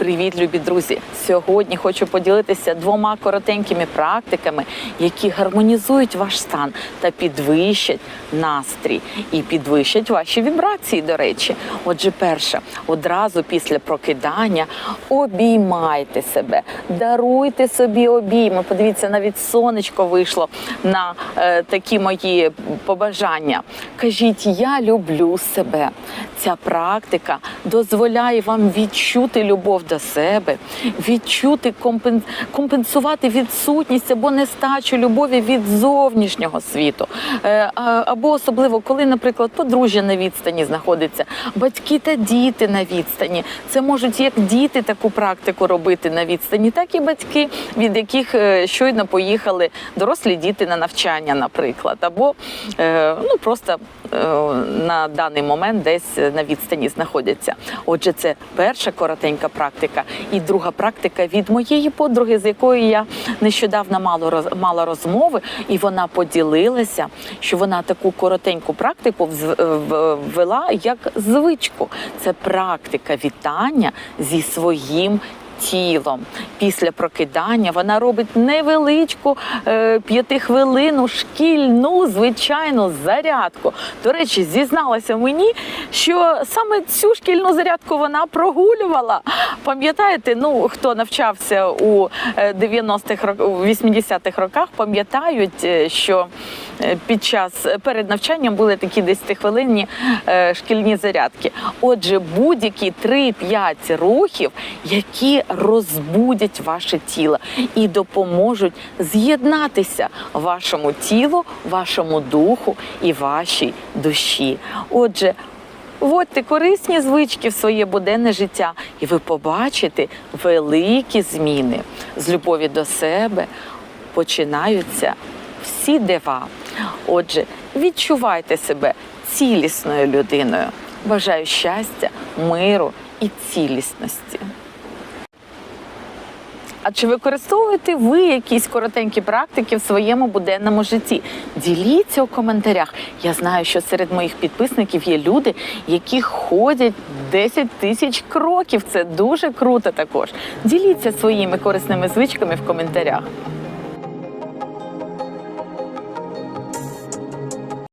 Привіт, любі друзі! Сьогодні хочу поділитися двома коротенькими практиками, які гармонізують ваш стан та підвищать настрій і підвищать ваші вібрації. До речі, отже, перше, одразу після прокидання обіймайте себе, даруйте собі обійми. Подивіться, навіть сонечко вийшло на е, такі мої побажання. Кажіть, я люблю себе. Ця практика дозволяє вам відчути любов до себе, відчути компен- компенсувати відсутність або нестачу любові від зовнішнього світу. Е, Або особливо, коли, наприклад, подружжя на відстані знаходиться, батьки та діти на відстані. Це можуть як діти таку практику робити на відстані, так і батьки, від яких е, щойно поїхали дорослі діти на навчання, наприклад, або е, ну просто на даний момент десь на відстані знаходяться. Отже, це перша коротенька практика, і друга практика від моєї подруги, з якою я нещодавно мало мала розмови, і вона поділилася, що вона таку коротеньку практику вз- ввела як звичку. Це практика вітання зі своїм тілом. Після прокидання вона робить невеличку е, п'ятихвилину шкільну звичайну зарядку. До речі, зізналася мені, що саме цю шкільну зарядку вона прогулювала. Пам'ятаєте, ну хто навчався у е, 90-х рок- 80-х роках, пам'ятають, е, що е, під час перед навчанням були такі 10-хвилинні е, шкільні зарядки. Отже, будь-які 3-5 рухів, які розбудять ваше тіло і допоможуть з'єднатися вашому тілу, вашому духу і вашій душі. Отже, Вводьте корисні звички в своє буденне життя, і ви побачите великі зміни. З любові до себе починаються всі дива. Отже, відчувайте себе цілісною людиною. Бажаю щастя, миру і цілісності. А чи використовуєте ви якісь коротенькі практики в своєму буденному житті? Діліться у коментарях. Я знаю, що серед моїх підписників є люди, які ходять 10 тисяч кроків. Це дуже круто також. Діліться своїми корисними звичками в коментарях.